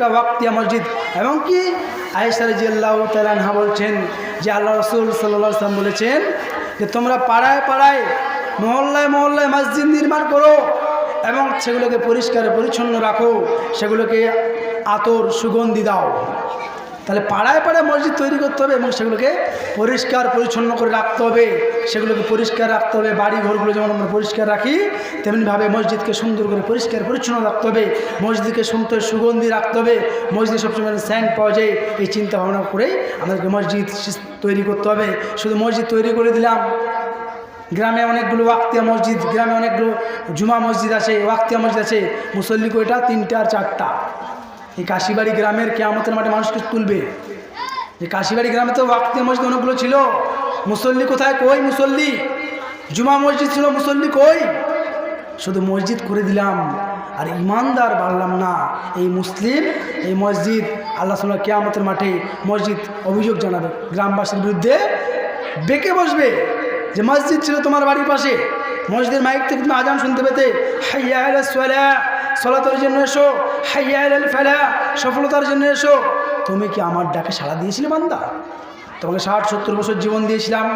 একটা ওয়াক্তিয়া মসজিদ। এবং কি? আয়েসার জিয়াল্লাহ তালানহা বলছেন যে আল্লাহ রসুল সাল্লাম বলেছেন যে তোমরা পাড়ায় পাড়ায়, মহল্লায় মহল্লায় মসজিদ নির্মাণ করো এবং সেগুলোকে পরিষ্কার পরিচ্ছন্ন রাখো, সেগুলোকে আতর সুগন্ধি দাও। তাহলে পাড়ায় পাড়ায় মসজিদ তৈরি করতে হবে এবং সেগুলোকে পরিষ্কার পরিচ্ছন্ন করে রাখতে হবে। সেগুলোকে পরিষ্কার রাখতে হবে। বাড়ি ঘরগুলো যেমন আমরা পরিষ্কার রাখি, তেমনিভাবে মসজিদকে সুন্দর করে পরিষ্কার পরিচ্ছন্ন রাখতে হবে। মসজিদকে সুন্দর সুগন্ধি রাখতে হবে। মসজিদে সবসময় স্যান্ড পাওয়া যায়, এই চিন্তা ভাবনা করেই আমাদেরকে মসজিদ তৈরি করতে হবে। শুধু মসজিদ তৈরি করে দিলাম। গ্রামে অনেকগুলো ওয়াক্তিয়া মসজিদ, গ্রামে অনেকগুলো জুমা মসজিদ আছে, ওয়াক্তিয়া মসজিদ আছে। মুসল্লি কয়টা? তিনটা আর চারটা। এই কাশিবাড়ি গ্রামের কেয়ামতের মাঠে মানুষকে তুলবে। যে কাশিবাড়ি গ্রামে তো ওয়াক্তিয়া মসজিদ অনেকগুলো ছিল। মুসল্লি কোথায়? কই মুসল্লি? জুমা মসজিদ ছিল, মুসল্লি কই? শুধু মসজিদ করে দিলাম, আর ইমানদার বাড়লাম না। এই মুসলিম, এই মসজিদ আল্লাহ সাল্লাহ কেয়ামতের মাঠে মসজিদ অভিযোগ জানাবে। গ্রামবাসীর বিরুদ্ধে বেঁকে বসবে। যে মসজিদ ছিল তোমার বাড়ির পাশে, মসজিদের মাইক থেকে তুমি আজান শুনতে পেতে। হাইয়া সলাতের জন্য এসো, হাইয়া ফেলা, সফলতার জন্য এসো। তুমি কি আমার ডাকে সাড়া দিয়েছিলে, বান্দা? তোমাকে ষাট, সত্তর বছর জীবন দিয়েছিলাম,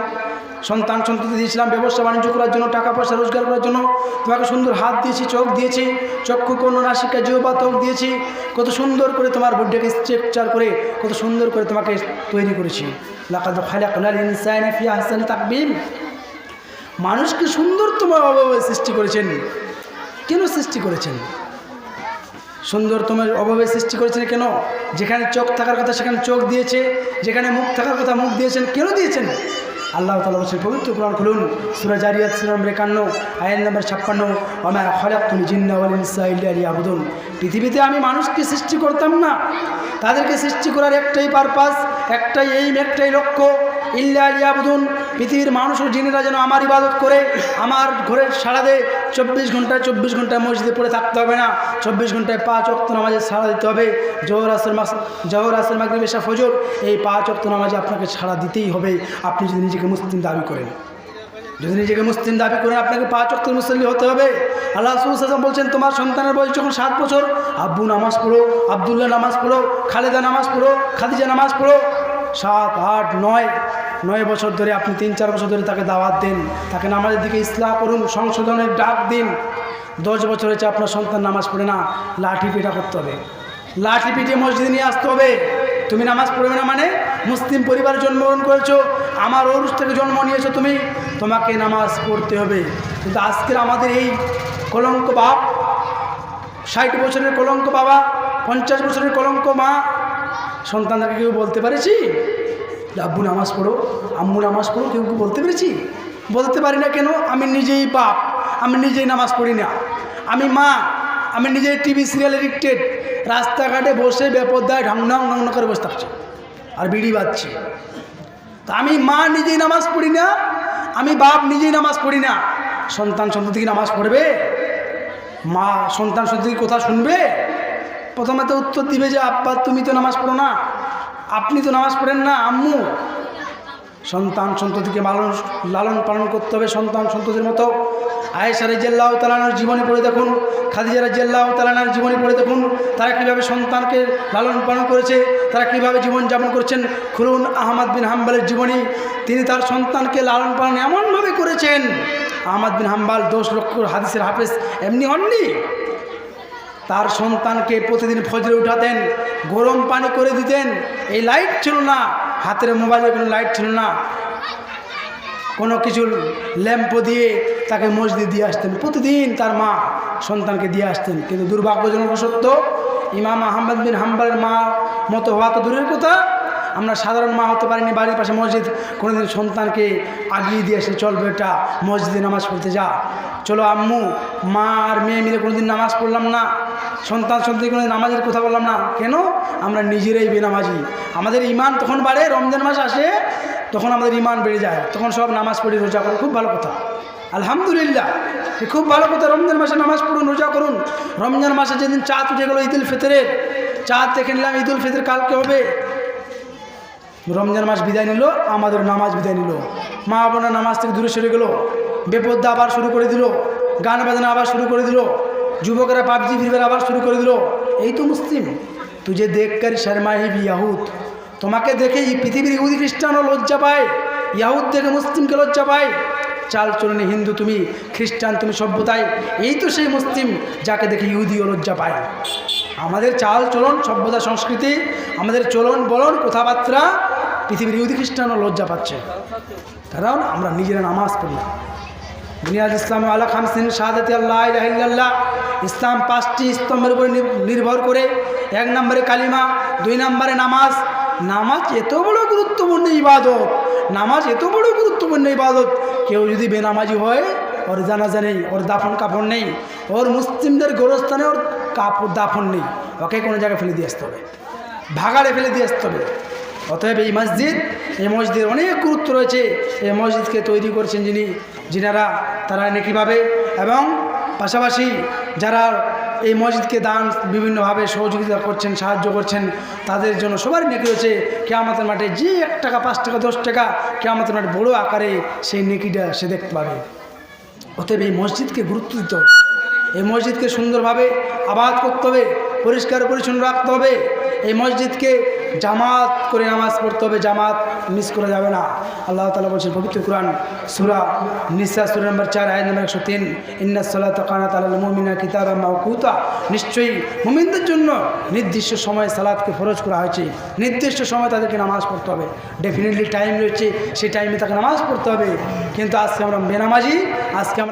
সন্তান সন্ততি দিয়েছিলাম, ব্যবসা বাণিজ্য করার জন্য, টাকা পয়সা রোজগার করার জন্য। তোমাকে সুন্দর হাত দিয়েছি, চোখ দিয়েছি, চক্ষু কর্ণ নাসিকা, জিহবা ত্বক দিয়েছি। কত সুন্দর করে তোমার বুদ্ধিকে স্ট্রেকচার করে, কত সুন্দর করে তোমাকে তৈরি করেছি। আহসানি মানুষকে সুন্দর তোমার অভাবে সৃষ্টি করেছেন। কেন সৃষ্টি করেছেন? সুন্দর তোমার অভাবে সৃষ্টি করেছেন কেন? যেখানে চোখ থাকার কথা সেখানে চোখ দিয়েছে, যেখানে মুখ থাকার কথা মুখ দিয়েছেন, কেন দিয়েছেন? আল্লাহ তালা বলছেন, পবিত্র কোরআন খুলুন। সুরা জারিয়াত সুরাম একান্ন আইন নম্বর ছাপ্পান্ন আমার খলাকুল জিন্নাউলিসাইলি আবুদুন পৃথিবীতে আমি মানুষকে সৃষ্টি করতাম না। তাদেরকে সৃষ্টি করার একটাই পারপাস একটাই এইম একটাই লক্ষ্য ইল্লা আলিয়াবুদুন পৃথিবীর মানুষ ও জিনেরা যেন আমার ইবাদত করে, আমার ঘরের সাড়া দেয় চব্বিশ ঘন্টায় চব্বিশ ঘন্টায় মসজিদে পড়ে থাকতে হবে না। চব্বিশ ঘন্টায় পাঁচ অক্ত নামাজে সাড়া দিতে হবে। জহর, আসর, মাস, জহর, আসর, মাগরিব, এশা, ফজর, এই পাঁচ অক্ত নামাজে আপনাকে সাড়া দিতেই হবে। আপনি যদি নিজেকে মুসলিম দাবি করেন, যদি নিজেকে মুসলিম দাবি করেন, আপনাকে পাঁচ অক্ত মুসল্লি হতে হবে। আল্লাহ সুসাম বলছেন, তোমার সন্তানের বয়স যখন সাত বছর, আব্বু নামাজ পড়ো, আবদুল্লাহ নামাজ পড়ো, খালেদা নামাজ পড়ো, খাদিজা নামাজ পড়ো সাত, আট, নয় নয় বছর ধরে আপনি তিন, চার বছর ধরে তাকে দাওয়াত দিন। তাকে নামাজের দিকে ইসলাম করুন, সংশোধনের ডাক দিন। দশ বছর হয়েছে আপনার সন্তান নামাজ পড়ে না, লাঠি পিঠা করতে হবে। লাঠি পিঠে মসজিদে নিয়ে আসতে হবে। তুমি নামাজ পড়বে না মানে মুসলিম পরিবারে জন্মগ্রহণ করেছ, আমার ওরুষ থেকে জন্ম নিয়েছো তুমি, তোমাকে নামাজ পড়তে হবে। কিন্তু আজকের আমাদের এই কলঙ্ক বাপ, ষাট বছরের কলঙ্ক বাবা, পঞ্চাশ বছরের কলঙ্ক মা সন্তানদেরকে কেউ বলতে পেরেছি? আব্বু, নামাজ পড়ো। আম্মু, নামাজ পড়ো। কেউ কেউ বলতে পেরেছি? বলতে পারি না কেন? আমি নিজেই বাপ। আমি নিজেই নামাজ পড়ি না। আমি মা। আমি নিজেই টিভি সিরিয়াল এডিক্টেড। রাস্তাঘাটে বসে বেপদ্দায় ঢং ঢং করে বসে থাকছি আর বিড়ি বাজছি। তা আমি মা নিজেই নামাজ পড়ি না। আমি বাপ নিজেই নামাজ পড়ি না। সন্তান সন্ততি নামাজ পড়বে? মা সন্তান সন্ততি কথা শুনবে? প্রথমে তো উত্তর দিবে যে, আব্বা, তুমি তো নামাজ পড়ো না। আপনি তো নামাজ পড়েন না, আম্মু। সন্তান সন্ততিকে লালন লালন পালন করতে হবে সন্তান সন্ততির মতো। আয়েশা রেজাল্লাহ তালানার জীবনী পড়ে দেখুন, খাদিজা রাজিয়াল্লাহ তালানার জীবনী পড়ে দেখুন, তারা কীভাবে সন্তানকে লালন পালন করেছে, তারা কীভাবে জীবনযাপন করছেন। খুলুন আহমদ বিন হাম্বালের জীবনী, তিনি তার সন্তানকে লালন পালন এমনভাবে করেছেন। আহমদ বিন হাম্বাল দোষ লক্ষ হাদিসের হাফেজ, এমনি হননি তার সন্তানকে প্রতিদিন ফজরে উঠাতেন, গরম পানি করে দিতেন। এই লাইট ছিল না, হাতের মোবাইলে কোনো লাইট ছিল না। কোনো কিছু ল্যাম্প দিয়ে তাকে মসজিদ দিয়ে আসতেন। প্রতিদিন তার মা সন্তানকে দিয়ে আসতেন। কিন্তু দুর্ভাগ্যজনক সত্য ইমাম আহমদ বিন হাম্বালের মা মতো হওয়া তো দূরের কথা। আমরা সাধারণ মা হতে পারিনি, বাড়ির পাশে মসজিদ। কোনোদিন সন্তানকে আগিয়ে দিয়ে আসে চল বেটা মসজিদে নামাজ পড়তে যা। চলো আম্মু, মা আর মেয়ে মিলে কোনোদিন নামাজ পড়লাম না। সন্তান সন্তান কোনো নামাজের কথা বললাম না। কেন? আমরা নিজেরাই বেনামাজি। আমাদের ইমান তখন বাড়ে, রমজান মাস আসে, তখন আমাদের ইমান বেড়ে যায়। তখন সব নামাজ পড়ি রোজা করে, খুব ভালো কথা। আলহামদুলিল্লাহ খুব ভালো কথা, রমজান মাসে নামাজ পড়ুন, রোজা করুন। রমজান মাসে যেদিন চাঁদ উঠে গেলো ঈদুল ফিতরের, চাঁদ দেখে নিলাম ঈদুল ফিতর কালকে হবে। রমজান মাস বিদায় নিল, আমাদের নামাজ বিদায় নিল। মা বোনের নামাজ থেকে দূরে সরে গেলো, বেপদ্দা আবার শুরু করে দিল, গান বাজনা আবার শুরু করে দিল, যুবকেরা পাবজি ফিরবে আবার শুরু করে দিল। এই তো মুসলিম। তুঝে দেখকর শর্মাহি ইয়াহুদ, তোমাকে দেখে এই পৃথিবীর ইহুদি খ্রিস্টানও লজ্জা পায়, ইয়াহুদ দেখে মুসলিমকে লজ্জা পায়। চাল চলনে হিন্দু তুমি, খ্রিস্টান তুমি সভ্যতায়, এই তো সেই মুসলিম যাকে দেখে ইহুদিও লজ্জা পায়। আমাদের চাল চলন, সভ্যতা, সংস্কৃতি, আমাদের চলন, বলন, কথাবার্তা পৃথিবীর ইহুদি খ্রিস্টানও লজ্জা পাচ্ছে। কারণ আমরা নিজেরা নামাজ পড়ি। বুনিয়াদ ইসলাম আলা খামসিন শাহাদাতি আল্লাহ ইসলাম পাঁচটি স্তম্ভের উপরে নির- নির্ভর করে। এক নম্বরে কালিমা, দুই নম্বরে নামাজ। নামাজ এত বড় গুরুত্বপূর্ণ ইবাদত। নামাজ এত বড় গুরুত্বপূর্ণ ইবাদত। কেউ যদি বেনামাজি হয়, ওর জানাজা নেই, ওর দাফন কাপড় নেই, ওর মুসলিমদের গোরস্থানে ওর কাপড় দাফন নেই। ওকে কোনো জায়গায় ফেলে দিয়ে আসতে হবে। ভাগাড়ে ফেলে দিয়ে আসতে হবে। অতএব এই মসজিদ, এই মসজিদের অনেক গুরুত্ব রয়েছে। এই মসজিদকে তৈরি করেছেন যিনি, যিনারা, তারা নেকিভাবে এবং পাশাপাশি যারা এই মসজিদকে দান বিভিন্নভাবে সহযোগিতা করছেন, সাহায্য করছেন, তাদের জন্য সবারই নেকি রয়েছে। কেয়ামতের মাঠে যে এক টাকা, পাঁচ টাকা, দশ টাকা কেয়ামতের মাঠে বড়ো আকারে সেই নেকিটা সে দেখতে পাবে। অতএব এই মসজিদকে গুরুত্ব দিতে হবে। এই মসজিদকে সুন্দরভাবে আবাদ করতে হবে। পরিষ্কার পরিচ্ছন্ন রাখতে হবে। এই মসজিদকে জামাত করে নামাজ পড়তে হবে। জামাত মিস করা যাবে না। আল্লাহ তালা বলছেন, পবিত্র কোরআন, সুরা নিসা, সুরা নম্বর চার আয় নম্বর একশো তিন, ইন্না সাল্লাহ কানা তাল মমিনা কিতাব মাউকুতা নিশ্চয়ই মুমিনদের জন্য নির্দিষ্ট সময়ে সালাদকে ফরজ করা হয়েছে। নির্দিষ্ট সময় তাদেরকে নামাজ পড়তে হবে। ডেফিনেটলি টাইম রয়েছে, সেই টাইমে তাকে নামাজ পড়তে হবে। কিন্তু আজকে আমরা বেনামাজি, আজকে আমরা